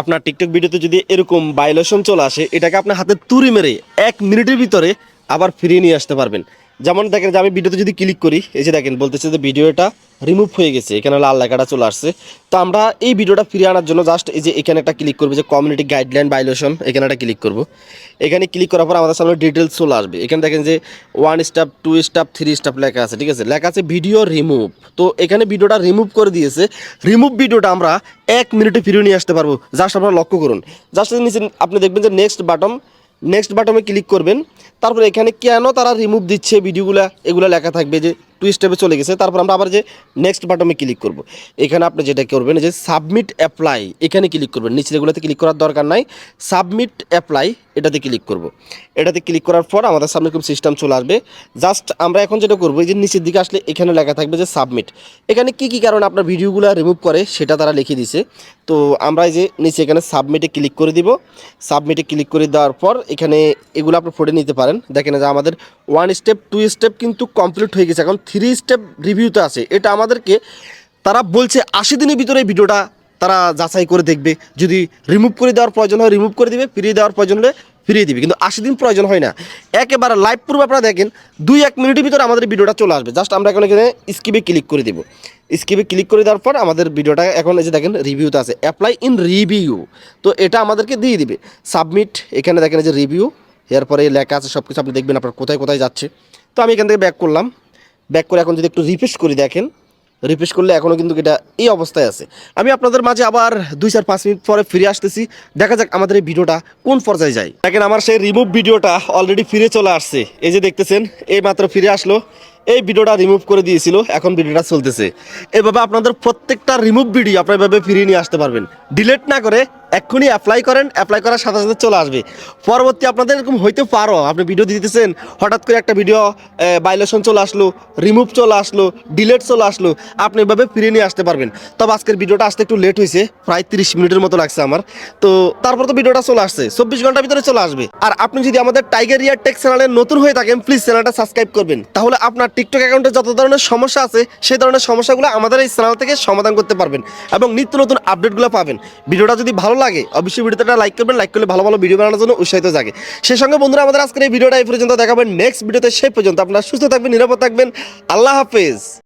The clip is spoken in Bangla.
আপনার টিকটক ভিডিওতে যদি এরকম ভাইলেশন চলে আসে, এটাকে আপনার হাতে তুড়ি মেরে এক মিনিটের ভিতরে আবার ফিরিয়ে নিয়ে আসতে পারবেন। যেমন দেখেন যে আমি ভিডিওতে যদি ক্লিক করি, এই যে দেখেন বলতেছে যে ভিডিওটা রিমুভ হয়ে গেছে, এখানে লাল লেখাটা চলে আসছে। তো আমরা এই ভিডিওটা ফিরিয়ে আনার জন্য জাস্ট এই যে এখানে একটা ক্লিক করব, যে কমিউনিটি গাইডলাইন ভাইলেশন এখানে একটা ক্লিক করব। এখানে ক্লিক করার পর আমাদের সামনে ডিটেলস চলে আসবে। এখানে দেখেন যে one step two step three step লেখা আছে, ঠিক আছে? লেখা আছে ভিডিও রিমুভ তো এখানে ভিডিওটা রিমুভ করে দিয়েছে। রিমুভ ভিডিওটা আমরা এক মিনিটে ফিরিয়ে নিয়ে আসতে পারব জাস্ট আপনারা লক্ষ্য করুন। জাস্ট নিচে আপনি দেখবেন যে নেক্সট বাটন নেক্সট বাটনে ক্লিক করবেন। তারপর এখানে কেন তারা রিমুভ দিচ্ছে? ভিডিওগুলো এগুলো লেখা থাকবে যে টু স্টেপে চলে গেছে। তারপর আমরা আবার যে নেক্সট বাটনে ক্লিক করব। এখানে আপনি যেটা করবেন যে সাবমিট অ্যাপ্লাই এখানে ক্লিক করবেন। নিচে এগুলোতে ক্লিক করার দরকার নাই সাবমিট অ্যাপ্লাই এটাতে ক্লিক করব। এটাতে ক্লিক করার পর আমাদের সামনে খুব সিস্টেম চলে আসবে। জাস্ট আমরা এখন যেটা করব, এই যে নিচের দিকে আসলে এখানে লেখা থাকবে যে সাবমিট এখানে কি কি কারণে আপনার ভিডিওগুলো রিমুভ করে, সেটা তারা লিখে দিছে তো আমরা এই যে নিচে এখানে সাবমিটে ক্লিক করে দিব। সাবমিটে ক্লিক করে দেওয়ার পর এখানে এগুলো আপনি ফোটে নিতে পারেন। দেখেন যে আমাদের ওয়ান স্টেপ টু স্টেপ কিন্তু কমপ্লিট হয়ে গেছে। এখন থ্রি স্টেপ রিভিউতে আছে। এটা আমাদেরকে তারা বলছে আশি দিনের ভিতরে ভিডিওটা তারা যাচাই করে দেখবে। যদি রিমুভ করে দেওয়ার প্রয়োজন হয় রিমুভ করে দিবে, ফিরিয়ে দেওয়ার প্রয়োজন হলে ফিরিয়ে দিবে। কিন্তু আশি দিন প্রয়োজন হয় না। একেবারে লাইভ পূর্বে আপনারা দেখেন, দুই এক মিনিটের ভিতরে আমাদের ভিডিওটা চলে আসবে। জাস্ট আমরা এখন এখানে স্কিপে ক্লিক করে দিব। স্কিপে ক্লিক করে দেওয়ার পর আমাদের ভিডিওটা এখন এই যে দেখেন রিভিউতে আছে। অ্যাপ্লাই ইন রিভিউ তো এটা আমাদেরকে দিয়ে দিবে। সাবমিট এখানে দেখেন এই যে রিভিউ এরপরে লেখা আছে সব কিছু আপনি দেখবেন আপনার কোথায় কোথায় যাচ্ছে। তো আমি এখান থেকে ব্যাক করলাম। ব্যাক করে এখন যদি একটু রিফ্রেশ করি দেখেন রিফ্রেশ করলে এখনও কিন্তু এটা এই অবস্থায় আছে। আমি আপনাদের মাঝে আবার দুই চার পাঁচ মিনিট পরে ফিরে আসতেছি। দেখা যাক আমাদের এই ভিডিওটা কোন পর্যায়ে যায়। দেখেন আমার সেই রিমুভ ভিডিওটা অলরেডি ফিরে চলে আসছে। এই যে দেখতেছেন, এই মাত্র ফিরে আসলো। এই ভিডিওটা রিমুভ করে দিয়েছিল, এখন ভিডিওটা চলতেছে। এভাবে আপনাদের প্রত্যেকটা রিমুভ ভিডিও আপনার এভাবে ফিরিয়ে নিয়ে আসতে পারবেন। ডিলেট না করে এক্ষুনি অ্যাপ্লাই করেন অ্যাপ্লাই করার সাথে সাথে চলে আসবে। পরবর্তী আপনাদের এরকম হইতে পারো, আপনি ভিডিও দিতেছেন, হঠাৎ করে একটা ভিডিও ভাইলেশন চলে আসলো রিমুভ চলে আসলো ডিলেট চলে আসলো, আপনি এভাবে ফিরে নিয়ে আসতে পারবেন। তবে আজকের ভিডিওটা আসতে একটু লেট হয়েছে, প্রায় তিরিশ মিনিটের মতো লাগছে আমার। তো তারপর তো ভিডিওটা চলে আসছে, চব্বিশ ঘণ্টার ভিতরে চলে আসবে। আর আপনি যদি আমাদের টাইগার ইয়ার টেক চ্যানেলে নতুন হয়ে থাকেন প্লিজ চ্যানেলটা সাবস্ক্রাইব করবেন। তাহলে আপনার টিকটক অ্যাকাউন্টে যত ধরনের সমস্যা আছে, সেই ধরনের সমস্যাগুলো আমাদের এই চ্যানেল থেকে সমাধান করতে পারবেন এবং নিত্য নতুন আপডেটগুলো পাবেন। ভিডিওটা যদি ভালো লাগে অবশ্যই ভিডিওটা লাইক করবেন, লাইক করলে ভালো ভালো ভিডিও বানানোর জন্য উৎসাহিত থাকে সেই সঙ্গে বন্ধুরা, আমাদের আজকের এই ভিডিওটা এই পর্যন্ত দেখাবেন। নেক্সট ভিডিওতে সেই পর্যন্ত আপনারা সুস্থ থাকবেন, নিরাপদ থাকবেন। আল্লাহ হাফেজ।